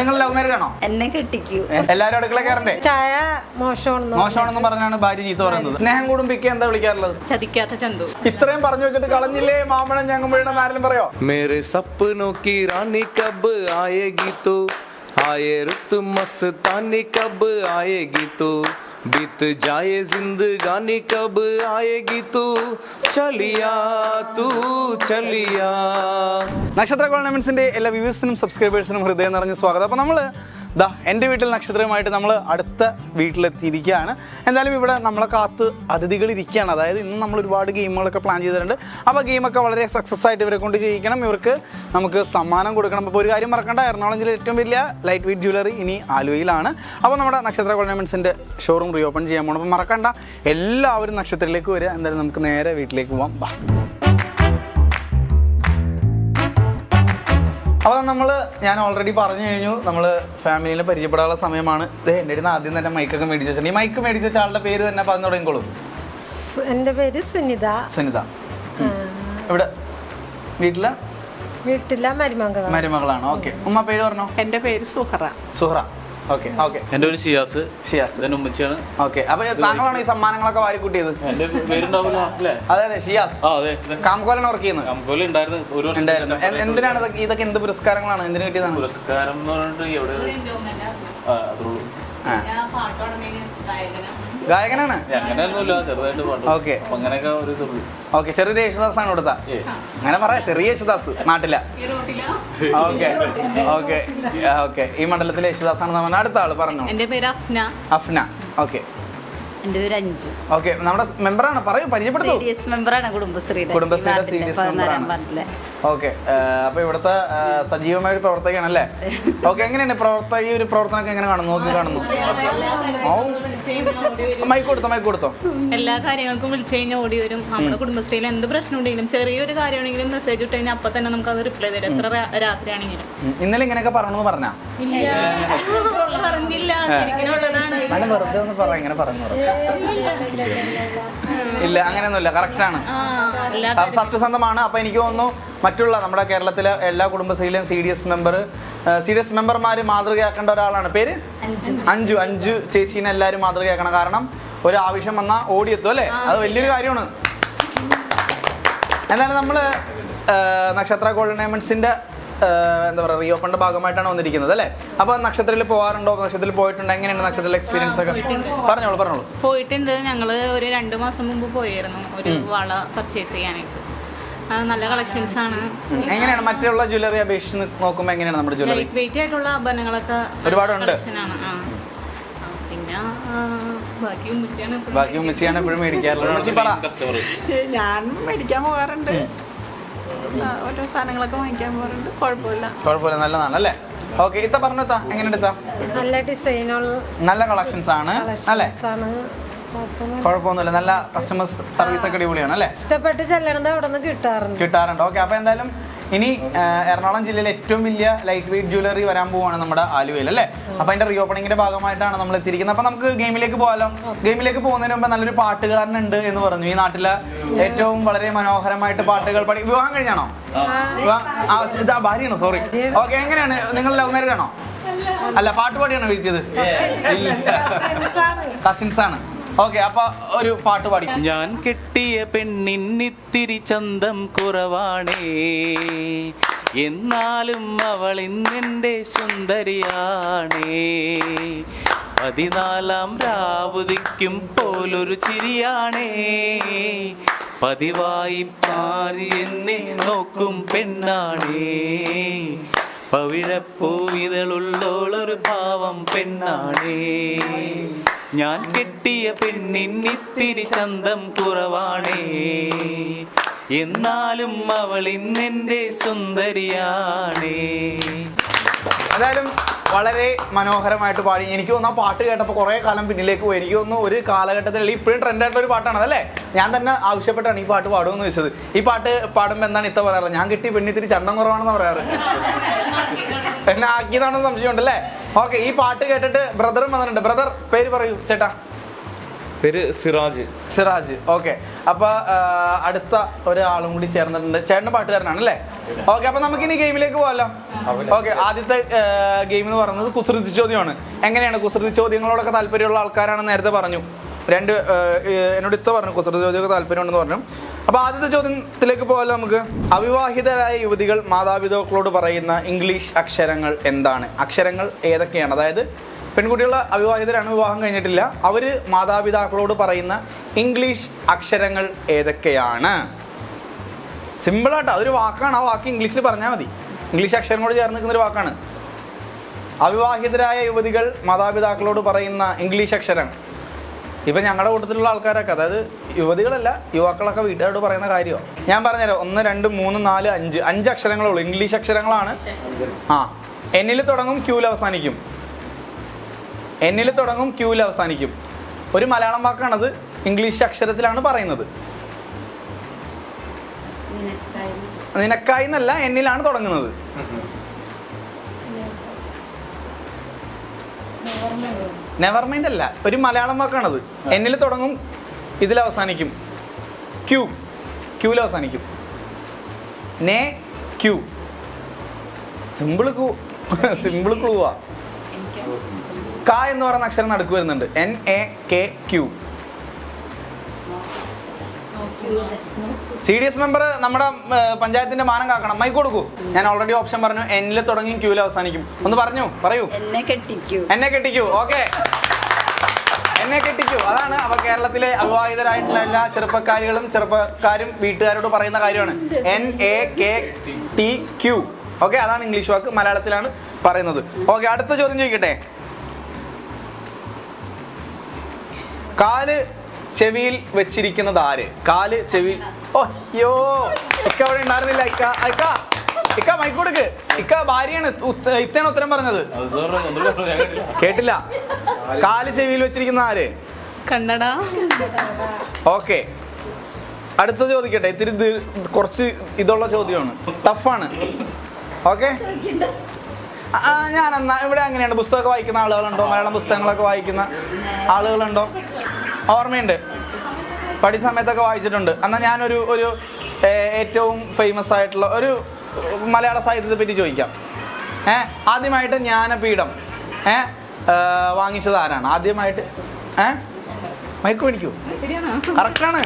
നിങ്ങൾ love marriage ആണോ? എന്നെ കെട്ടിക്കൂ. എല്ലാരും അടുക്കള കയറണ്ടേ? ചായ മോശമാണെന്ന്? മോശമാണെന്ന് പറഞ്ഞാണ് ഭാര്യ ജീത്ത് പറയുന്നത്. സ്നേഹം കൂടുമ്പിക്ക് എന്താ വിളിക്കാറുള്ളത്? ചതിക്കാത്ത ചന്തു. ഇത്രയും പറഞ്ഞു വെച്ചിട്ട് കളഞ്ഞില്ലേ മാമണം ഞങ്ങമ്പഴയുടെ ആരെങ്കിലും പറയോ? മേരെ സപ്പ് നോക്കി റാണി കബ് ആയേഗി തോ ആയേ മസ് മസ്താനി കബ് ആയേഗി ഗീത്തു बीत जाए जिंदगानी कब आएगी तू चलिया तू चलिया നക്ഷത്ര കോർണമെന്റ്സിന്റെ എല്ലാ വ്യൂവേഴ്സിനും സബ്സ്ക്രൈബേഴ്സിനും ഹൃദയം നിറഞ്ഞ സ്വാഗതം അപ്പോൾ നമ്മൾ ദാ എന്റെ വീട്ടിൽ നക്ഷത്രമായിട്ട് നമ്മൾ അടുത്ത വീട്ടിലെത്തിയിരിക്കുകയാണ്. എന്തായാലും ഇവിടെ നമ്മളെ കാത്ത് അതിഥികൾ ഇരിക്കുകയാണ്. അതായത് ഇന്ന് നമ്മൾ ഒരുപാട് ഗെയിമുകളൊക്കെ പ്ലാൻ ചെയ്തിട്ടുണ്ട്. അപ്പോൾ ഗെയിമൊക്കെ വളരെ സക്സസ് ആയിട്ട് ഇവരെ കൊണ്ട് ചെയ്യിക്കണം. ഇവർക്ക് നമുക്ക് സമ്മാനം കൊടുക്കണം. അപ്പോൾ ഒരു കാര്യം മറക്കണ്ട. എറണാകുളം ജില്ലയിൽ ഏറ്റവും വലിയ ലൈറ്റ് വെയിറ്റ് ജ്വല്ലറി ഇനി ആലുവയിലാണ്. അപ്പോൾ നമ്മുടെ നക്ഷത്ര കോർണമെന്റ്സിന്റെ ഷോറൂം റീ ഓപ്പൺ ചെയ്യാൻ പോകണം അപ്പോൾ മറക്കണ്ട. എല്ലാവരും നക്ഷത്രത്തിലേക്ക് വരിക. എന്തായാലും നമുക്ക് നേരെ വീട്ടിലേക്ക് പോകാം ബാ. അപ്പോൾ നമ്മൾ ഞാൻ ഓൾറെഡി പറഞ്ഞു കഴിഞ്ഞു നമ്മൾ ഫാമിലിയിൽ പരിചയപ്പെടാനുള്ള സമയമാണ്. ഇത് എന്റെ അടുത്ത് ആദ്യം തന്നെ മൈക്കൊക്കെ മേടിച്ച് വെച്ചിട്ടുണ്ട്. ഈ മൈക്ക് മേടിച്ച് വെച്ച ആളുടെ പേര് തന്നെ പറഞ്ഞു തുടങ്ങിക്കോളും. എന്റെ പേര് സുനിത. സുനിത. ഇവിടെ വീട്ടിലെ? വീട്ടില മരുമകളാണ്. മരുമകളാണ്. ഓക്കെ. ഉമ്മ പേര് പറഞ്ഞോ? എന്റെ പേര് സുഹറ. സുഹറ. ഓക്കെ. ഓക്കെ. എന്റെ ഒരു ഷിയാസ്. ഷിയാസ്. ഇതെന്റെ ഉമ്മച്ചിയാണ്. ഓക്കെ. അപ്പൊ താങ്കളാണ് ഈ സമ്മാനങ്ങളൊക്കെ വാരിക്കൂട്ടിയത് എന്റെ പേരുണ്ടാവില്ല അല്ലേ? അതെ അതെ ഷിയാസ്. ആ അതെ. കാംകോലാണ് വർക്ക് ചെയ്യുന്നത്? നമുക്കൊല്ലം ഉണ്ടായിരുന്നു. ഒരു വർഷം ഉണ്ടായിരുന്നു. എന്തിനാണ് ഇതൊക്കെ ഇതൊക്കെ എന്ത് പുരസ്കാരങ്ങളാണ്? എന്തിനു കിട്ടിയതാണ്? പുരസ്കാരം എന്ന് പറഞ്ഞിട്ട് എവിടെ? ആ. ഗായകനാണ്? അങ്ങനെയൊന്നുമില്ല ചെറുതായിട്ട് പാട്ട് ഓക്കെ. അപ്പൊ അങ്ങനെയൊക്കെ ഒരു ഇതുള്ളൂ ഓക്കെ ചെറിയ യേശുദാസ് ആണ് കൊടുത്ത അങ്ങനെ പറയാം ചെറിയ യേശുദാസ് നാട്ടില. Okay okay. ഓക്കെ. ഈ മണ്ഡലത്തിലെ യേശുദാസ് ആണ് അടുത്ത ആൾ പറഞ്ഞു. എന്റെ പേര് അഫ്ന. അഫ്ന. ഓക്കെ. എന്റെ പേര് അഞ്ജു. ഓക്കെ നമ്മുടെ മെമ്പറാണ്. പറയൂ പരിചയപ്പെടുത്തു. ഡി മെമ്പറാണ് കുടുംബശ്രീയുടെ കുടുംബശ്രീയുടെ പതിനാലാം മെമ്പറാണ്. ഓക്കെ അപ്പൊ ഇവിടുത്തെ സജീവമായ ഒരു പ്രവർത്തകയാണല്ലേ ഓക്കെ എങ്ങനെയാണ് പ്രവർത്തക ഈ ഒരു പ്രവർത്തനമൊക്കെ എങ്ങനെ കാണുന്നു? നോക്കി കാണുന്നു. മൈക്ക് കൊടുത്തോ മൈക്ക് കൊടുത്തോ? എല്ലാ കാര്യങ്ങൾക്കും വിളിച്ചു കഴിഞ്ഞാൽ ഓടി വരും. നമ്മുടെ കുടുംബശ്രീയിൽ എന്ത് പ്രശ്നം ഉണ്ടെങ്കിലും ചെറിയൊരു കാര്യമാണെങ്കിലും മെസ്സേജ് ഇട്ട് കഴിഞ്ഞാൽ അപ്പൊ തന്നെ നമുക്ക് അത് റിപ്ലൈ തരും. എത്ര രാത്രിയാണെങ്കിലും. ഇന്നലെ ഇങ്ങനെയൊക്കെ പറഞ്ഞു? പറഞ്ഞാ പറഞ്ഞില്ല. ശരിക്കുള്ളതാണ് നല്ല വെറുതെ ഒന്ന് പറ ഇങ്ങനെ പറഞ്ഞു പറ. ഇല്ല അങ്ങനെയൊന്നുമില്ല കറക്റ്റ് ആണ്. സത്യസന്ധമാണ്. അപ്പൊ എനിക്ക് തോന്നുന്നു മറ്റുള്ള നമ്മുടെ കേരളത്തിലെ എല്ലാ കുടുംബശ്രീയിലെയും C D S member C D S മെമ്പർമാര് മാതൃകയാക്കേണ്ട ഒരാളാണ്. പേര്? അഞ്ചു അഞ്ചു ചേച്ചീനെ എല്ലാവരും മാതൃകയാക്കണം. കാരണം ഒരു ആവശ്യം വന്നാൽ ഓടിയെത്തും അല്ലേ? അത് വലിയൊരു കാര്യമാണ്. എന്നാലും നമ്മൾ നക്ഷത്ര ഗോൾഡൻ ഡയമണ്ട്സിന്റെ എന്താ പറയുക റീഓപ്പണിന്റെ ഭാഗമായിട്ടാണ് വന്നിരിക്കുന്നത് അല്ലേ? അപ്പൊ നക്ഷത്രത്തിൽ പോകാറുണ്ടോ നക്ഷത്രത്തിൽ പോയിട്ടുണ്ട്. എങ്ങനെയാണ് നക്ഷത്രത്തിലെ എക്സ്പീരിയൻസ് ഒക്കെ? പറഞ്ഞോളൂ പറഞ്ഞോളൂ. പോയിട്ടുണ്ട്. ഞങ്ങൾ ഒരു രണ്ട് മാസം മുമ്പ് പോയിരുന്നു. ഒരു വള പർച്ചേസ് ചെയ്യാനായിട്ട്. നല്ല കളക്ഷൻസ് ആണ്. എങ്ങനെയാണ്? മറ്റുള്ള ജ്വല്ലറി അപേക്ഷിച്ച് നോക്കുമ്പോൾ എങ്ങനെയാണ് നമ്മുടെ ജ്വല്ലറി ലൈറ്റ് വെയിറ്റ് ആയിട്ടുള്ള ആഭരണങ്ങളൊക്കെ ഒരുപാടുണ്ട്. പിന്നെ ബാക്കി ഉമ്മച്ചിയാണ് എപ്പോഴും മേടിക്കാറുള്ളത്. കസ്റ്റമർ ഞാൻ മേടിക്കാൻ പോകാറുണ്ട്. ഓരോ സാധനങ്ങളൊക്കെ വാങ്ങിക്കാൻ പോകാറുണ്ട് കുഴപ്പമില്ല. കുഴപ്പമില്ല നല്ലതാണ് അല്ലേ ഓക്കെ ഇത്ത പറഞ്ഞു എങ്ങനെ എടുത്താ നല്ല ഡിസൈനുള്ള നല്ല കളക്ഷൻസ് ആണ് അല്ലേ? കുഴപ്പമൊന്നുമില്ല നല്ല കസ്റ്റമർ സർവീസ് ഒക്കെ അടിപൊളിയാണ് അല്ലേ? ഇഷ്ടപ്പെട്ട് ചെല്ലണത് അവിടെ നിന്ന് കിട്ടാറുണ്ട്. കിട്ടാറുണ്ട്. ഓക്കെ അപ്പൊ എന്തായാലും ഇനി എറണാകുളം ജില്ലയിലെ ഏറ്റവും വലിയ ലൈറ്റ് വെയിറ്റ് ജ്വല്ലറി വരാൻ പോവാണ് നമ്മുടെ ആലുവയിൽ അല്ലേ? അപ്പൊ അതിന്റെ റീഓപ്പണിങ്ങിന്റെ ഭാഗമായിട്ടാണ് നമ്മൾ എത്തിയിരിക്കുന്നത്. അപ്പൊ നമുക്ക് ഗെയിമിലേക്ക് പോകാലോ ഗെയിമിലേക്ക് പോകുന്നതിന് മുമ്പ് നല്ലൊരു പാട്ടുകാരനുണ്ട് എന്ന് പറഞ്ഞു. ഈ നാട്ടിലെ ഏറ്റവും വളരെ മനോഹരമായിട്ട് പാട്ടുകൾ പാടി വിവാഹം കഴിഞ്ഞാണോ? വിവാഹം- ഭാര്യയാണോ? സോറി ഓക്കെ എങ്ങനെയാണ്? നിങ്ങൾ ലവ് മാരേജ് ആണോ? അല്ല. പാട്ട് പാടിയാണോ വീഴ്ത്തിയത്? കസിൻസ് ആണ്. ഓക്കെ അപ്പൊ ഒരു പാട്ട് പാടി ഞാൻ കെട്ടിയ പെണ്ണിന്നിത്തിരി ചന്തം കുറവാണേ. എന്നാലും അവൾ ഇന്നെന്റെ സുന്ദരിയാണേ. പതിനാലാം രാവുതിക്കും പോലൊരു ചിരിയാണേ. പതിവായി പാരി എന്നെ നോക്കും പെണ്ണാണേ. പവിഴപ്പൂവിതളുള്ളോളൊരു ഭാവം പെണ്ണാണേ. ഞാൻ കെട്ടിയ പെണ്ണിന്നിത്തിരി ചന്തം കുറവാണേ. എന്നാലും അവൾ ഇന്നെന്റെ സുന്ദരിയാണേ. എന്തായാലും വളരെ മനോഹരമായിട്ട് പാടി. എനിക്ക് തോന്നുന്നു ആ പാട്ട് കേട്ടപ്പോൾ കുറേ കാലം പിന്നിലേക്ക് പോയി. എനിക്ക് തോന്നുന്നു ഒരു കാലഘട്ടത്തിൽ ഇപ്പോഴും ട്രെൻഡായിട്ടുള്ള ഒരു പാട്ടാണ് അതല്ലേ? ഞാൻ തന്നെ ആവശ്യപ്പെട്ടാണ് ഈ പാട്ട് പാടുമെന്ന് വെച്ചത്. ഈ പാട്ട് പാടുമ്പോൾ എന്താണ് ഇത്ത പറയാറ്? ഞാൻ കിട്ടി പെണ്ണിത്തിരി ചന്തം കുറവാണെന്ന് പറയാറ്. എന്നെ ആക്കിയതാണെന്ന് സംശയമുണ്ടല്ലേ? ഓക്കെ ഈ പാട്ട് കേട്ടിട്ട് ബ്രദറും വന്നിട്ടുണ്ട്. ബ്രദർ പേര് പറയൂ ചേട്ടാ. പേര് സിറാജ്. സിറാജ് ഓക്കെ. അപ്പൊ അടുത്ത ഒരാളും കൂടി ചേർന്നിട്ടുണ്ട്. ചേട്ടൻ പാട്ടുകാരനാണ് അല്ലേ ഓക്കെ അപ്പൊ നമുക്ക് ഇനി ഗെയിമിലേക്ക് പോകാമല്ലോ ഓക്കെ ആദ്യത്തെ ഗെയിം എന്ന് പറയുന്നത് കുസൃതി ചോദ്യമാണ് എങ്ങനെയാണ് കുസൃതി ചോദ്യങ്ങളോടൊക്കെ താല്പര്യമുള്ള ആൾക്കാരാണെന്ന് നേരത്തെ പറഞ്ഞു. രണ്ട് എന്നോട് ഇത്ത പറഞ്ഞു കുസൃതി ചോദ്യമൊക്കെ താല്പര്യമുണ്ടെന്ന് പറഞ്ഞു. അപ്പോൾ ആദ്യത്തെ ചോദ്യത്തിലേക്ക് പോകാമല്ലോ നമുക്ക്? അവിവാഹിതരായ യുവതികൾ മാതാപിതാക്കളോട് പറയുന്ന ഇംഗ്ലീഷ് അക്ഷരങ്ങൾ എന്താണ്? അക്ഷരങ്ങൾ ഏതൊക്കെയാണ്? അതായത് പെൺകുട്ടികൾ അവിവാഹിതരാണ് വിവാഹം കഴിഞ്ഞിട്ടില്ല. അവർ മാതാപിതാക്കളോട് പറയുന്ന ഇംഗ്ലീഷ് അക്ഷരങ്ങൾ ഏതൊക്കെയാണ്? സിമ്പിളായിട്ട് അതൊരു വാക്കാണ്. ആ വാക്ക് ഇംഗ്ലീഷിൽ പറഞ്ഞാൽ മതി. ഇംഗ്ലീഷ് അക്ഷരങ്ങളോട് ചേർന്ന് നിൽക്കുന്ന ഒരു വാക്കാണ്. അവിവാഹിതരായ യുവതികൾ മാതാപിതാക്കളോട് പറയുന്ന ഇംഗ്ലീഷ് അക്ഷരം ഇപ്പം ഞങ്ങളുടെ കൂട്ടത്തിലുള്ള ആൾക്കാരൊക്കെ അതായത് യുവതികളല്ല യുവാക്കളൊക്കെ വീട്ടുകാരോട് പറയുന്ന കാര്യമാണ് ഞാൻ പറഞ്ഞുതരാം. ഒന്ന് രണ്ട് മൂന്ന് നാല് അഞ്ച്. അഞ്ച് അക്ഷരങ്ങളേ ഉള്ളൂ ഇംഗ്ലീഷ് അക്ഷരങ്ങളാണ്. ആ എന്നിൽ തുടങ്ങും ക്യൂവിൽ അവസാനിക്കും. എന്നിൽ തുടങ്ങും ക്യൂവിൽ അവസാനിക്കും. ഒരു മലയാളം വാക്കാണത് ഇംഗ്ലീഷ് അക്ഷരത്തിലാണ് പറയുന്നത്. നിനക്കായി നിനക്കായി എന്നല്ല എന്നിലാണ് തുടങ്ങുന്നത് നെവർ മൈൻഡ് അല്ല. ഒരു മലയാളം വാക്കാണത്. എന്നിൽ തുടങ്ങും ഇതിൽ അവസാനിക്കും. ക്യൂ ക്യൂവിൽ അവസാനിക്കും. നേ ക്യൂ സിമ്പിൾ ക്യൂ സിമ്പിൾ ക്ലൂവാ ക എന്ന് പറയുന്ന അക്ഷരം നടുക്ക് വരുന്നുണ്ട് N A K Q C D S member നമ്മുടെ പഞ്ചായത്തിന്റെ മാനം കാക്കണം. മൈക്ക് കൊടുക്കൂ. ഞാൻ ഓൾറെഡി ഓപ്ഷൻ പറഞ്ഞു. എന്നിൽ തുടങ്ങി ക്യൂൽ അവസാനിക്കും. ഒന്ന് പറഞ്ഞു പറയൂ. എന്നെ കെട്ടിക്കൂ. എന്നെ കെട്ടിക്കൂ. ഓക്കെ എന്നെ കെട്ടിക്കൂ. അതാണ് അവ കേരളത്തിലെ അവിവാഹിതരായിട്ടുള്ള എല്ലാ ചെറുപ്പക്കാരികളും ചെറുപ്പക്കാരും വീട്ടുകാരോട് പറയുന്ന കാര്യമാണ്. N A K T Q okay അതാണ് ഇംഗ്ലീഷ് വാക്ക്. മലയാളത്തിലാണ് പറയുന്നത്. ഓക്കെ അടുത്ത ചോദ്യം ചോദിക്കട്ടെ? കാൽ ചെവിയിൽ വെച്ചിരിക്കുന്നത് ആര്? കാൽ ചെവി ഓയ്യോ ഇക്ക അവിടെ ഉണ്ടായിരുന്നില്ല. ഇക്ക ഇക്ക ഇക്ക മൈക്കോടുക്ക് കൊടുക്ക്. ഇക്ക ഭാര്യയാണ് ഇത്തേണ ഇത്തയാണ് ഉത്തരം പറഞ്ഞത്. കേട്ടില്ല. കാൽ ചെവിയിൽ വെച്ചിരിക്കുന്ന ആര്? കണ്ണട. ഓക്കെ. അടുത്ത ചോദിക്കട്ടെ. ഇത്തിരി കുറച്ച് ഇതുള്ള ചോദ്യമാണ്. ടഫാണ്. ഓക്കെ? ഞാൻ എന്നാ ഇവിടെ അങ്ങനെയാണ്. പുസ്തകമൊക്കെ വായിക്കുന്ന ആളുകളുണ്ടോ? മലയാളം പുസ്തകങ്ങളൊക്കെ വായിക്കുന്ന ആളുകളുണ്ടോ? ഓർമ്മയുണ്ട്. പഠി സമയത്തൊക്കെ വായിച്ചിട്ടുണ്ട്. എന്നാൽ ഞാനൊരു ഒരു ഏറ്റവും ഫേമസ് ആയിട്ടുള്ള ഒരു മലയാള സാഹിത്യത്തെ പറ്റി ചോദിക്കാം. ഏ ആദ്യമായിട്ട് ജ്ഞാനപീഠം ഏ വാങ്ങിച്ചത് ആരാണ്? ആദ്യമായിട്ട് ഏ? മയക്ക് മേടിക്കൂ കറക്റ്റാണ്.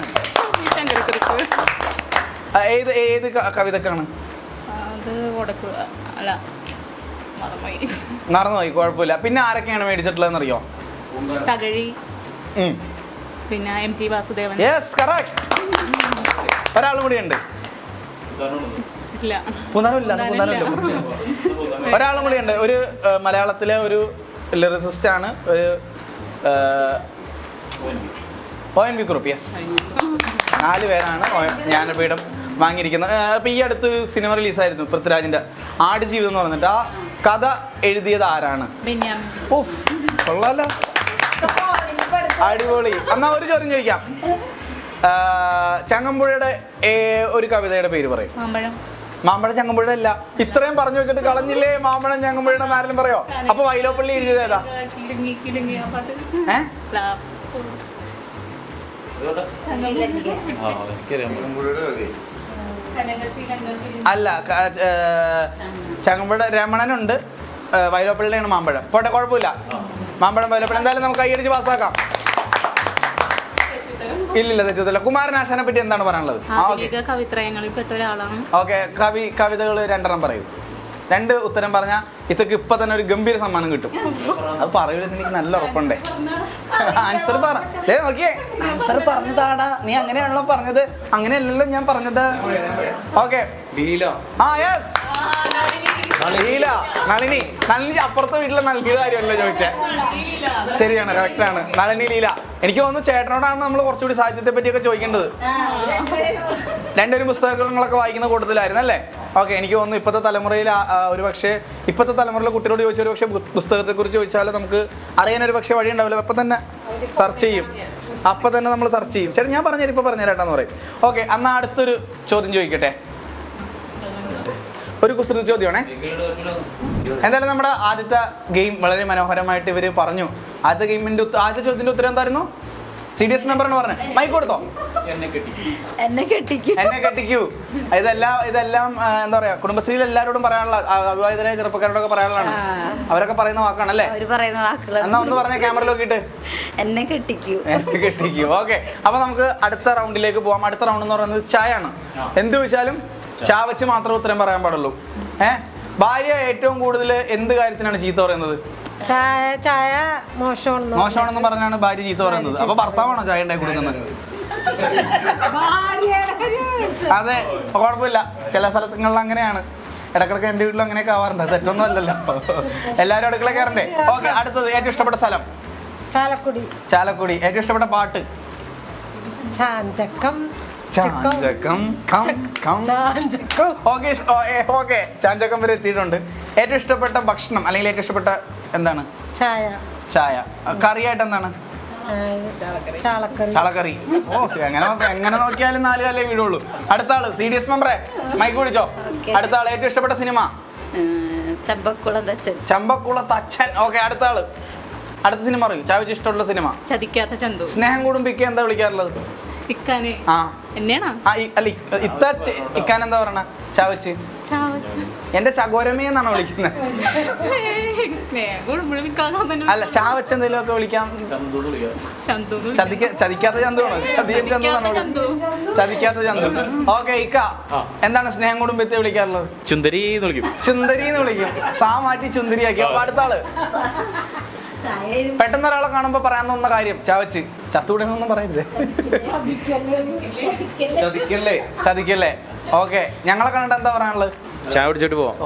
ഏത് ഏത് കവിതക്കാണ്? മറന്നുപോയി. കുഴപ്പമില്ല. പിന്നെ ആരൊക്കെയാണ് മേടിച്ചിട്ടുള്ളതെന്ന് അറിയോ തകഴി പിന്നെ M T Vasudevan. Yes correct കൂടി ഉണ്ട്. ഇല്ല. പൂന്നാറില്ല ഒരാളും കൂടി ഉണ്ട് ഒരു മലയാളത്തിലെ ഒരു ലിറിസിസ്റ്റ് ആണ്. ഒരു O N V group yes നാല് പേരാണ് ഞാൻ ജ്ഞാനപീഠം വാങ്ങിയിരിക്കുന്നത്. അപ്പം ഈ അടുത്തൊരു സിനിമ റിലീസായിരുന്നു പൃഥ്വിരാജിന്റെ ആടുജീവിതം എന്ന് പറഞ്ഞിട്ട്. ആ കഥ എഴുതിയത് ആരാണ്? ഓ കൊള്ളാലോ. അടിപൊളി. എന്നാ ഒരു ചോദ്യം ചോദിക്കാം. ചങ്ങമ്പുഴയുടെ ഏ, ഒരു കവിതയുടെ പേര് പറയും. മാമ്പഴം. മാമ്പഴം ചങ്ങമ്പുഴയുടെ അല്ല. ഇത്രയും പറഞ്ഞു വെച്ചിട്ട് കളഞ്ഞില്ലേ മാമ്പഴം ചങ്ങമ്പുഴയുടെ ആരെങ്കിലും പറയോ? അപ്പൊ വൈലോപ്പള്ളി എഴുതിയതാ. അല്ല ചങ്ങമ്പുഴ രമണനുണ്ട്. വൈലോപ്പള്ളിയാണ് മാമ്പഴം. പോട്ടെ കുഴപ്പമില്ല. മാമ്പഴം വൈലോപ്പള്ളി. എന്തായാലും നമുക്ക് കൈയടിച്ച് പാസ്സാക്കാം. ഇല്ലില്ല തെറ്റത്തില്ല കുമാരനാശാനെ പറ്റി എന്താണ് പറയാനുള്ളത്? ആ ഓക്കെ ആധുനിക കവിത്രയങ്ങളിൽ പെട്ട ഒരാളാണ്. ഓക്കെ കവി കവിതകൾ രണ്ടെണ്ണം പറയൂ. രണ്ട് ഉത്തരം പറഞ്ഞാൽ ഇതൊക്കെ ഇപ്പൊ തന്നെ ഒരു ഗംഭീര സമ്മാനം കിട്ടും. അത് പറയൂലെന്ന് എനിക്ക് നല്ല ഉറപ്പുണ്ടേ. ആൻസർ പറ. ദേ നോക്കിയേ. ആൻസർ പറഞ്ഞതാടാ. നീ അങ്ങനെയാണല്ലോ പറഞ്ഞത്. അങ്ങനെയല്ലല്ലോ ഞാൻ പറഞ്ഞത്. ഓക്കെ. ആ യെസ് ലീല നളിനി. നളിനി അപ്പുറത്തെ വീട്ടിലെ നൽകിയ കാര്യമല്ലോ ചോദിച്ചേ. ശരിയാണ് കറക്റ്റാണ്. നളിനി ലീല. എനിക്ക് തോന്നുന്നു ചേട്ടനോടാണ് നമ്മൾ കുറച്ചുകൂടി സാഹിത്യത്തെ പറ്റിയൊക്കെ ചോദിക്കേണ്ടത്. രണ്ടുപേരും പുസ്തകങ്ങളൊക്കെ വായിക്കുന്ന കൂട്ടത്തിലായിരുന്നു അല്ലേ? ഓക്കെ എനിക്ക് തോന്നുന്നു ഇപ്പോഴത്തെ തലമുറയിൽ ഒരു പക്ഷേ ഇപ്പോഴത്തെ തലമുറയിലെ കുട്ടികളോട് ചോദിച്ചാൽ ഒരു പക്ഷേ പുസ്തകത്തെക്കുറിച്ച് ചോദിച്ചാൽ നമുക്ക് അറിയാൻ ഒരു പക്ഷേ വഴി ഉണ്ടാവില്ല. അപ്പം തന്നെ സെർച്ച് ചെയ്യും. അപ്പം തന്നെ നമ്മൾ സെർച്ച് ചെയ്യും. ചേട്ടാ ഞാൻ പറഞ്ഞു ഇപ്പോൾ പറഞ്ഞുതരാട്ടാന്ന് പറയും. ഓക്കെ എന്നാൽ അടുത്തൊരു ചോദ്യം ചോദിക്കട്ടെ? ഒരു കുസൃതി ചോദ്യമാണേ. എന്തായാലും നമ്മുടെ ആദ്യത്തെ ഗെയിം വളരെ മനോഹരമായിട്ട് ഇവർ പറഞ്ഞു. ആദ്യത്തെ ഗെയിമിന്റെ ആദ്യ ആദ്യത്തെ ചോദ്യത്തിന്റെ ഉത്തരം എന്തായിരുന്നു? സി ഡി എസ് മെമ്പറാണ് പറഞ്ഞത്. മൈക്ക് കൊടുത്തോ? എന്നെ കെട്ടിക്കൂ എന്നെ കെട്ടിക്കും. എന്നെ കെട്ടിക്കൂ. ഇതെല്ലാം ഇതെല്ലാം എന്താ പറയാ കുടുംബശ്രീയിൽ എല്ലാരോടും പറയാനുള്ള അവിവാഹിതരായ ചെറുപ്പക്കാരോടൊക്കെ പറയാനുള്ളതാണ്. അവരൊക്കെ പറയുന്ന വാക്കാണല്ലേ അവർ പറയുന്ന എന്നാ ഒന്ന് പറഞ്ഞ ക്യാമറ നോക്കിട്ട് എന്നെ കെട്ടിക്കൂ. എന്നെ കെട്ടിക്കൂ. ഓക്കെ. അപ്പൊ നമുക്ക് അടുത്ത റൗണ്ടിലേക്ക് പോവാം. അടുത്ത റൗണ്ട് എന്ന് പറയുന്നത് ചായ ആണ് എന്ത് ചോദിച്ചാലും ചാ വെച്ച് മാത്രമേ ഉത്തരം പറയാൻ പാടുള്ളൂ. ഏഹ് ഭാര്യ ഏറ്റവും കൂടുതൽ എന്ത് കാര്യത്തിനാണ് ചീത്ത പറയുന്നത്? ചായ ചായ മോശമാണെന്ന് മോശമാണെന്ന് പറഞ്ഞാണ് ഭാര്യ ചീത്ത പറയുന്നത്. അപ്പൊ ഭർത്താവാണോ ചായ ഉണ്ടാക്കി കൊടുക്കുന്നത്? അതെ കുഴപ്പമില്ല. ചില സ്ഥലങ്ങളിൽ അങ്ങനെയാണ്. ഇടക്കിടക്ക് എന്റെ വീട്ടിലും അങ്ങനെയൊക്കെ ആവാറുണ്ട്. തെറ്റൊന്നും അല്ലല്ലോ. എല്ലാവരും അടുക്കള കയറണ്ടേ? ഓക്കെ അടുത്തത് ഏറ്റവും ഇഷ്ടപ്പെട്ട സ്ഥലം? ചാലക്കുടി. ചാലക്കുടി. ഏറ്റവും ഇഷ്ടപ്പെട്ട പാട്ട്? ചാഞ്ചക്കം. ചാഞ്ചകം ഓക്കെ ഓക്കെ ചാഞ്ചക്കം. വരെ എത്തിയിട്ടുണ്ട്. ഏറ്റവും ഇഷ്ടപ്പെട്ട ഭക്ഷണം അല്ലെങ്കിൽ ഏറ്റവും ഇഷ്ടപ്പെട്ട എന്താണ്? ചായ. ചായ. കറിയായിട്ട് എന്താണ്? ചാളക്കറി. ഓക്കെ അങ്ങനെ എങ്ങനെ നോക്കിയാലും നാല് കാലേ വീടുള്ളൂ അടുത്ത ആൾ സി ഡി എസ് മെമ്പറെ മൈക്ക് വിളിച്ചോ അടുത്ത ആൾ ഏറ്റവും ഇഷ്ടപ്പെട്ട സിനിമ? ചമ്പക്കുളത്തച്ഛൻ ചമ്പക്കുളത്ത് അച്ഛൻ ഓക്കെ അടുത്ത ആൾ. അടുത്ത സിനിമ പറയൂ. ചാവിച്ച് ഇഷ്ടമുള്ള സിനിമ? ചതിക്കാത്ത ചന്തു. സ്നേഹം കൂടുമ്പിക്ക എന്താ വിളിക്കാറുള്ളത്? ഇക്കാനെ. ആ. എന്നെയാണോ? ആ അല്ല ഇത്ത ഇക്കാൻ എന്താ പറയണ? ചാവച്ച്. ചാവച്ച. എന്റെ ചകോരമേ എന്നാണ് വിളിക്കുന്നത് അല്ല ചാവച്ച് എന്തെങ്കിലും ഒക്കെ വിളിക്കാം. ചതിക്കാത്ത ചന്തുവാണോ? ചതിയൻ ചന്തു ചന്തു. ചതിക്കാത്ത ചന്തു. ഓക്കെ ഇക്ക. എന്താണ് സ്നേഹം കുടുംബത്തെ വിളിക്കാറുള്ളത്? ചുന്ദരി എന്ന് വിളിക്കും. ചുന്ദരി എന്ന് വിളിക്കും. സാ മാറ്റി ചുന്ദരിയാക്കി അപ്പൊ അടുത്ത ആൾ. പെട്ടെന്ന് ഒരാളെ കാണുമ്പോ പറയാൻ തോന്നുന്ന കാര്യം. ചവച്ച്. ചത്തൂടെ ഒന്നും പറയരുത്. ചതിക്കല്ലേ? ചതിക്കല്ലേ? ഓക്കെ ഞങ്ങളെ കണ്ടിട്ട് എന്താ പറയാനുള്ളത്? ചായ കുടിച്ചിട്ട് പോവാം.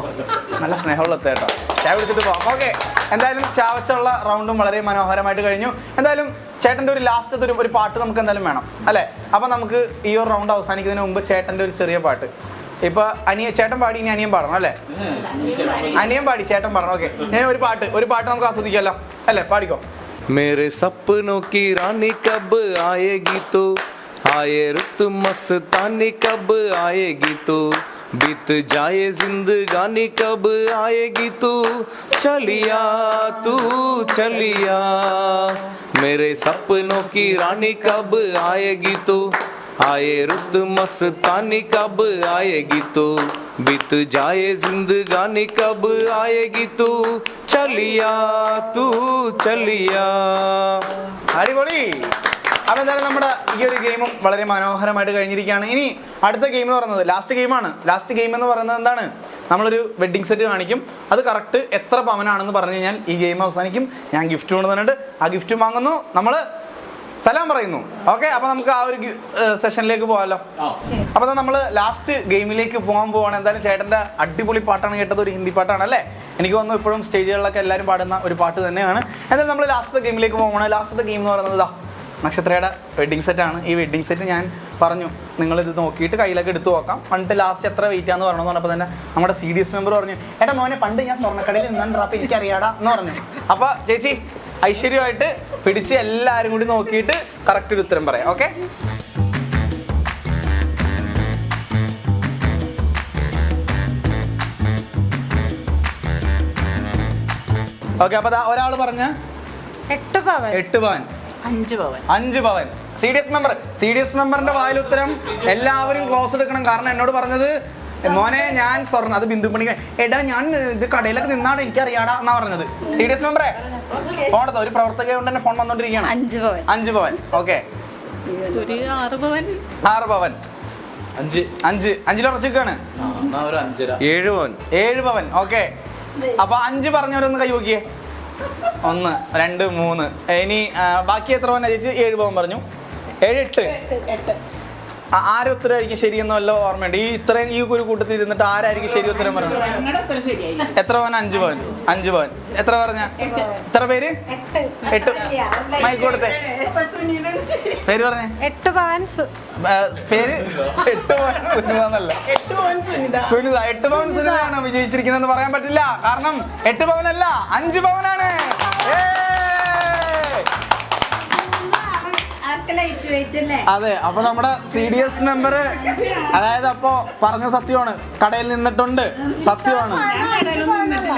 നല്ല സ്നേഹമുള്ള കേട്ടോ. ചായ പിടിച്ചിട്ട് പോവാം. ഓക്കെ എന്തായാലും ചാവച്ചുള്ള റൗണ്ടും വളരെ മനോഹരമായിട്ട് കഴിഞ്ഞു. എന്തായാലും ചേട്ടന്റെ ഒരു ലാസ്റ്റത്തെ ഒരു ഒരു പാട്ട് നമുക്ക് എന്തായാലും വേണം അല്ലേ? അപ്പം നമുക്ക് ഈ ഒരു റൗണ്ട് അവസാനിക്കുന്നതിന് മുമ്പ് ചേട്ടന്റെ ഒരു ചെറിയ പാട്ട്. ഇപ്പൊ അനിയ ചേട്ടൻ പാടി ഇനി അനിയൻ പാടണം അല്ലേ? അനിയൻ പാടി ചേട്ടൻ പാടണം. ഓക്കെ ഞാൻ ഒരു പാട്ട് ഒരു പാട്ട് നമുക്ക് ആസ്വദിക്കാമല്ലോ അല്ലേ? പാടിക്കോ. मेरे सपनों की रानी कब आएगी तो? आए रुत मस्तानी कब आएगी तो? बीत जाए जिंदगानी कब आएगी तू? चलिया तू, चलिया। मेरे सपनों की रानी कब आएगी तो? आए रुत मस्तानी कब आएगी तो बीत जाए जिंदगानी कब आएगी तू चलिया तू चलिया അടിപൊളി അപ്പോൾ എന്തായാലും നമ്മുടെ ഈ ഒരു ഗെയിമും വളരെ മനോഹരമായിട്ട് കഴിഞ്ഞിരിക്കുകയാണ് ഇനി അടുത്ത ഗെയിം എന്ന് പറയുന്നത് ലാസ്റ്റ് ഗെയിമാണ് ലാസ്റ്റ് ഗെയിം എന്ന് പറയുന്നത് എന്താണ് നമ്മളൊരു വെഡ്ഡിംഗ് സെറ്റ് കാണിക്കും അത് കറക്റ്റ് എത്ര പവനാണെന്ന് പറഞ്ഞു കഴിഞ്ഞാൽ ഈ ഗെയിം അവസാനിക്കും ഞാൻ ഗിഫ്റ്റ് കൊണ്ടുവന്നിട്ടുണ്ട് ആ ഗിഫ്റ്റ് വാങ്ങുന്നു നമ്മൾ സലാം പറയുന്നു. ഓക്കെ അപ്പൊ നമുക്ക് ആ ഒരു സെഷനിലേക്ക് പോകാമല്ലോ അപ്പൊ നമ്മൾ ലാസ്റ്റ് ഗെയിമിലേക്ക് പോകാൻ പോവാണ്. എന്തായാലും ചേട്ടന്റെ അടിപൊളി പാട്ടാണ് കേട്ടത് ഒരു ഹിന്ദി പാട്ടാണ് അല്ലേ? എനിക്ക് തോന്നുന്നു ഇപ്പോഴും സ്റ്റേജുകളിലൊക്കെ എല്ലാവരും പാടുന്ന ഒരു പാട്ട് തന്നെയാണ്. എന്തായാലും നമ്മൾ ലാസ്റ്റ് ഗെയിമിലേക്ക് പോകണം ലാസ്റ്റ് ഗെയിം എന്ന് പറയുന്നത് ഇതാ നക്ഷത്രയുടെ വെഡ്ഡിങ് സെറ്റാണ് ഈ വെഡ്ഡിങ് സെറ്റ് ഞാൻ പറഞ്ഞു. നിങ്ങൾ ഇത് നോക്കിയിട്ട് കയ്യിലൊക്കെ എടുത്തു നോക്കാം. പണ്ട് ലാസ്റ്റ് എത്ര വെയിറ്റ് ആണെന്ന് പറഞ്ഞു പറഞ്ഞപ്പോൾ തന്നെ നമ്മുടെ സി ഡി എസ് മെമ്പർ പറഞ്ഞു ഏട്ടാ മോനെ പണ്ട് ഞാൻ സ്വർണക്കടയിൽ നിന്നാണ് ഡ്രാപ്പ് എനിക്കറിയാടാ എന്ന് പറഞ്ഞു. അപ്പോൾ ചേച്ചി ഐശ്വര്യമായിട്ട് പിടിച്ച് എല്ലാവരും കൂടി നോക്കിയിട്ട് കറക്റ്റ് ഒരു ഉത്തരം പറയാം ഓക്കെ ഓക്കെ അപ്പൊ ഒരാൾ പറഞ്ഞ എട്ട് പവൻ. എട്ട് പവൻ. അഞ്ച് പവൻ. അഞ്ച് പവൻ. C D S member C D S മെമ്പറിന്റെ വായിൽ ഉത്തരം എല്ലാവരും ക്ലോസ് എടുക്കണം. കാരണം എന്നോട് പറഞ്ഞത് മോനെ ഞാൻ സ്വർണ അത് ബിന്ദു പണിക്ക് എടാ ഞാൻ ഇത് കടയിലൊക്കെ നിന്നാണ് എനിക്കറിയാടാ എന്നാ പറഞ്ഞത്. സി ഡി എസ് മെമ്പറെ ഫോണെടുത്തോ ഒരു പ്രവർത്തക കൊണ്ട് തന്നെ ഫോൺ വന്നോണ്ടിരിക്കുകയാണ്. അഞ്ച് പവൻ. അഞ്ച് പവൻ. ഓക്കെ. ഒരു ആറ് പവൻ. അഞ്ച്. അഞ്ച്. അഞ്ചര. ഏഴ് പവൻ. ഏഴ് പവൻ. ഓക്കെ. അപ്പൊ അഞ്ച് പറഞ്ഞവരൊന്ന് കൈ നോക്കിയേ. ഒന്ന് രണ്ട് മൂന്ന്. ഇനി ബാക്കി എത്ര പവൻ ചേച്ചി ഏഴ് പവൻ പറഞ്ഞു. ഏഴ് എട്ട്. ആ, ആര് ഉത്തരമായിരിക്കും ശരിയെന്ന് വല്ല ഓർമ്മയുണ്ട്. ഈ ഇത്രയും ഈ ഒരു കൂട്ടത്തിൽ ഇരുന്നിട്ട് ആരായിരിക്കും ശരി ഉത്തരം പറഞ്ഞത്? എത്ര പവൻ? അഞ്ചു പവൻ. അഞ്ചു പവൻ. എത്ര പറഞ്ഞ? എത്ര പേര്? എട്ട്. മൈക്ക് കൊടുത്തേ. പേര് പറഞ്ഞേ? എട്ട് പവൻ പേര്? എട്ട് പവൻ സുനിത എന്നല്ല. സുനിത എട്ട് പവൻ സുനിതയാണ് വിജയിച്ചിരിക്കുന്നതെന്ന് പറയാൻ പറ്റില്ല. കാരണം എട്ട് പവനല്ല അഞ്ച് പവനാണ്. ഏയ്! അതെ അപ്പൊ നമ്മുടെ സി ഡി എസ് മെമ്പർ അതായത് അപ്പോ പറഞ്ഞ സത്യമാണ്. കടയിൽ നിന്നിട്ടുണ്ട്. സത്യമാണ്.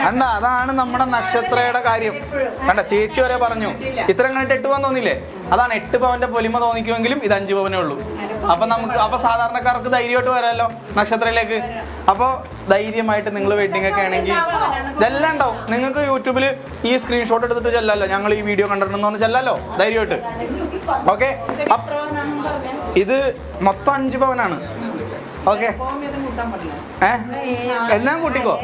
കണ്ട അതാണ് നമ്മുടെ നക്ഷത്രയുടെ കാര്യം. കണ്ട ചേച്ചി വരെ പറഞ്ഞു. ഇത്രയും കണ്ടിട്ട് എട്ട് പവൻ തോന്നില്ലേ അതാണ് എട്ട് പവന്റെ പൊലിമ തോന്നിക്കുമെങ്കിലും ഇത് അഞ്ചു പവനേ ഉള്ളൂ. അപ്പൊ നമുക്ക് അപ്പൊ സാധാരണക്കാർക്ക് ധൈര്യമായിട്ട് വരാമല്ലോ നക്ഷത്രയിലേക്ക് അപ്പൊ ധൈര്യമായിട്ട് നിങ്ങൾ വെഡിങ് ഒക്കെ ആണെങ്കിൽ ഇതെല്ലാം ഉണ്ടാവും. നിങ്ങൾക്ക് യൂട്യൂബിൽ ഈ സ്ക്രീൻഷോട്ട് എടുത്തിട്ട് ചെല്ലല്ലോ ഞങ്ങൾ ഈ വീഡിയോ കണ്ടിട്ടുണ്ടെന്ന് ചെല്ലല്ലോ ധൈര്യമായിട്ട്. ഓക്കെ ഇത് മൊത്തം അഞ്ച് പവനാണ്. ഓക്കെ ഏ? എല്ലാം കൂട്ടിക്കോ?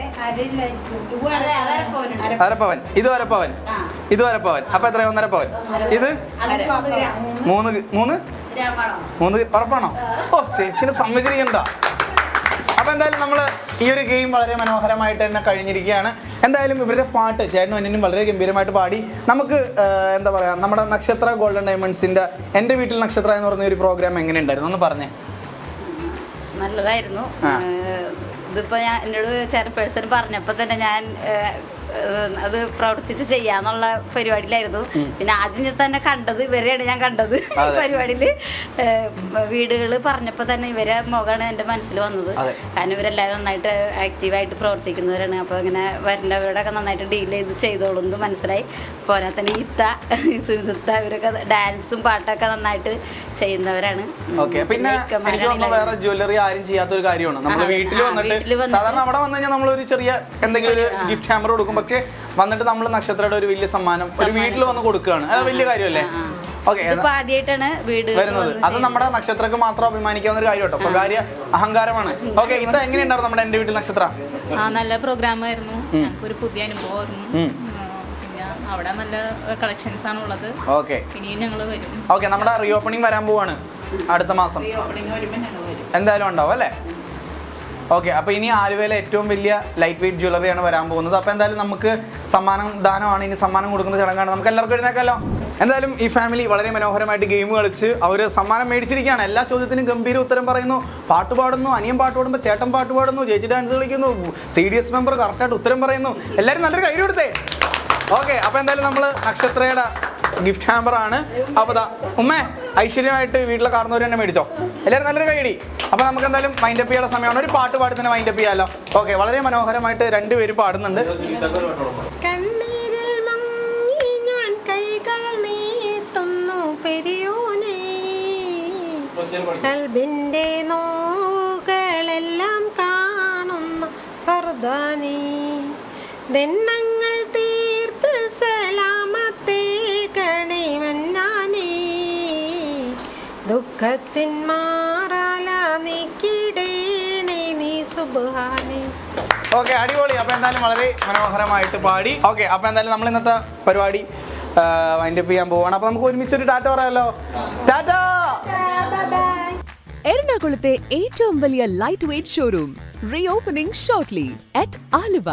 അരപ്പവൻ. ഇത് അരപ്പവൻ. ഇത് അരപ്പവൻ. അപ്പൊ എത്രയാ? ഒന്നര പവൻ ഇത്? മൂന്ന് മൂന്ന്? മൂന്ന് ഉറപ്പാണോ ഓ ചേച്ചിനെ സമ്മതിച്ചിരിക്കണ്ട. അപ്പൊ എന്തായാലും നമ്മൾ ഈ ഒരു ഗെയിം വളരെ മനോഹരമായിട്ട് തന്നെ കഴിഞ്ഞിരിക്കുകയാണ്. എന്തായാലും ഇവരുടെ പാട്ട് ചേട്ടനും എന്നും വളരെ ഗംഭീരമായിട്ട് പാടി. നമുക്ക് എന്താ പറയാ നമ്മുടെ നക്ഷത്ര ഗോൾഡൻ ഡയമണ്ട്സിന്റെ എന്റെ വീട്ടിൽ നക്ഷത്ര എന്ന് പറഞ്ഞ ഒരു പ്രോഗ്രാം എങ്ങനെ ഉണ്ടായിരുന്നു? ഒന്ന് പറഞ്ഞേ. നല്ലതായിരുന്നു. ഇതിപ്പോ ഞാൻ എന്നോട് ചേട്ടൻ പേഴ്സൺ പറഞ്ഞപ്പോ തന്നെ ഞാൻ അത് പ്രവർത്തിച്ച് ചെയ്യാന്നുള്ള പരിപാടിയിലായിരുന്നു. പിന്നെ ആദ്യം ഞാൻ തന്നെ കണ്ടത് ഇവരെയാണ് ഞാൻ കണ്ടത്. പരിപാടിയിൽ വീടുകൾ പറഞ്ഞപ്പോൾ തന്നെ ഇവരെ മുഖമാണ് എന്റെ മനസ്സിൽ വന്നത്. കാരണം ഇവരെല്ലാവരും നന്നായിട്ട് ആക്റ്റീവായിട്ട് പ്രവർത്തിക്കുന്നവരാണ്. അപ്പോൾ ഇങ്ങനെ വരേണ്ടവരോടൊക്കെ നന്നായിട്ട് ഡീൽ ചെയ്ത് ചെയ്തോളും എന്ന് മനസ്സിലായി. പോരാ തന്നെ ഈത്ത സുനിത ഇവരൊക്കെ ഡാൻസും പാട്ടൊക്കെ നന്നായിട്ട് ചെയ്യുന്നവരാണ്. പിന്നെ വേറെ ജ്വല്ലറി ആരും ചെയ്യാത്ത ഒരു കാര്യമാണ് നമ്മൾ വീട്ടിൽ വന്നിട്ട് സാധാരണ അവിടെ വന്നു കഴിഞ്ഞാൽ ചെറിയ എന്തെങ്കിലും ഒരു ഗിഫ്റ്റ് ഹാമർ കൊടുക്കും പക്ഷെ വന്നിട്ട് നമ്മൾ നക്ഷത്രയുടെ ഒരു വലിയ സമ്മാനം ഒരു വീട്ടിൽ വന്ന് കൊടുക്കുകയാണ്. അത് വലിയ കാര്യമല്ലേ? ഓക്കെ ഇതിപ്പോ ആദ്യമായിട്ടാണ് വീട് വരുന്നത്. അത് നമ്മുടെ നക്ഷത്രക്ക് മാത്രം അഭിമാനിക്കാവുന്ന ഒരു കാര്യം കേട്ടോ സ്വകാര്യ അഹങ്കാരമാണ്. ഓക്കെ ഇത് എങ്ങനെയുണ്ടായിരുന്നു നമ്മുടെ എന്റെ വീട്ടിൽ നക്ഷത്ര? നല്ല പ്രോഗ്രാം ആയിരുന്നു. ഒരു പുതിയ അനുഭവമായിരുന്നു. അവിടെ നല്ല കളക്ഷൻസ് ആണ് ഉള്ളത് ഓക്കെ. ഇനിയും ഞങ്ങൾ വരും. ഓക്കെ നമ്മുടെ റീ ഓപ്പണിംഗ് വരാൻ പോവാണ് അടുത്ത മാസം. എന്തായാലും ഉണ്ടാവും അല്ലേ? ഓക്കെ അപ്പോൾ ഇനി ആലുവയിലെ ഏറ്റവും വലിയ ലൈറ്റ് വെയിറ്റ് ജ്വല്ലറിയാണ് വരാൻ പോകുന്നത്. അപ്പോൾ എന്തായാലും നമുക്ക് സമ്മാനം ദാനമാണ്. ഇനി സമ്മാനം കൊടുക്കുന്ന ചടങ്ങാണ്. നമുക്ക് എല്ലാവർക്കും എഴുന്നേക്കാമല്ലോ എന്തായാലും ഈ ഫാമിലി വളരെ മനോഹരമായിട്ട് ഗെയിം കളിച്ച് അവർ സമ്മാനം മേടിച്ചിരിക്കുകയാണ്. എല്ലാ ചോദ്യത്തിനും ഗംഭീര ഉത്തരം പറയുന്നു. പാട്ട് പാടുന്നു അനിയൻ പാട്ട് പാടുമ്പോൾ ചേട്ടൻ പാട്ട് പാടുന്നു ചേച്ചി ഡാൻസ് കളിക്കുന്നു സി ഡി എസ് മെമ്പർ കറക്റ്റായിട്ട് ഉത്തരം പറയുന്നു. എല്ലാവരും നല്ലൊരു കൈ കൊടുത്തേ. ഓക്കെ അപ്പോൾ എന്തായാലും നമ്മൾ നക്ഷത്രയുടെ ഗിഫ്റ്റ് ഹാമ്പർ ആണ്. അപ്പോൾ ഉമ്മേ ഐശ്വര്യമായിട്ട് വീട്ടിലെ കാർന്നവർ തന്നെ മേടിച്ചോ. എല്ലാവരും നല്ലൊരു കൈയടി അപ്പൊ നമുക്ക് എന്തായാലും മൈൻഡ് അപ്പ് ചെയ്യാനുള്ള സമയമാണ്. ഒരു പാട്ട് പാടി തന്നെ മൈൻഡ് അപ്പ് ചെയ്യാമല്ലോ ഓക്കെ വളരെ മനോഹരമായിട്ട് രണ്ടുപേരും പാടുന്നുണ്ട്. കൽബിന്റെ നോകളെല്ലാം കാണുന്ന ഫർദാനി. ദണ്ണങ്ങൾ തീർത്ത് സലാമത്തെ കണിമന്നാനേ ദുഃഖത്തിൻ നീക്കിടേണേ നീ സുബാനേ. ഓക്കെ അടിപൊളി. അപ്പൊ എന്തായാലും വളരെ മനോഹരമായിട്ട് പാടി. ഓക്കെ അപ്പൊ എന്തായാലും നമ്മൾ ഇന്നത്തെ പരിപാടി വൈൻഡ് അപ്പ് ചെയ്യാൻ പോവാണ്. അപ്പൊ നമുക്ക് ഒരുമിച്ച് ഒരു ടാറ്റ പറയാമല്ലോ ടാറ്റ! എറണാകുളത്തെ ഏറ്റവും വലിയ light weight showroom reopening shortly at Aluva.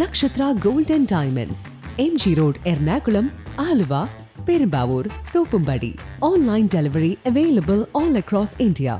Nakshatra gold and diamonds M G road Ernakulam Aluva Perumbavoor Thoppumpady. Online delivery available all across India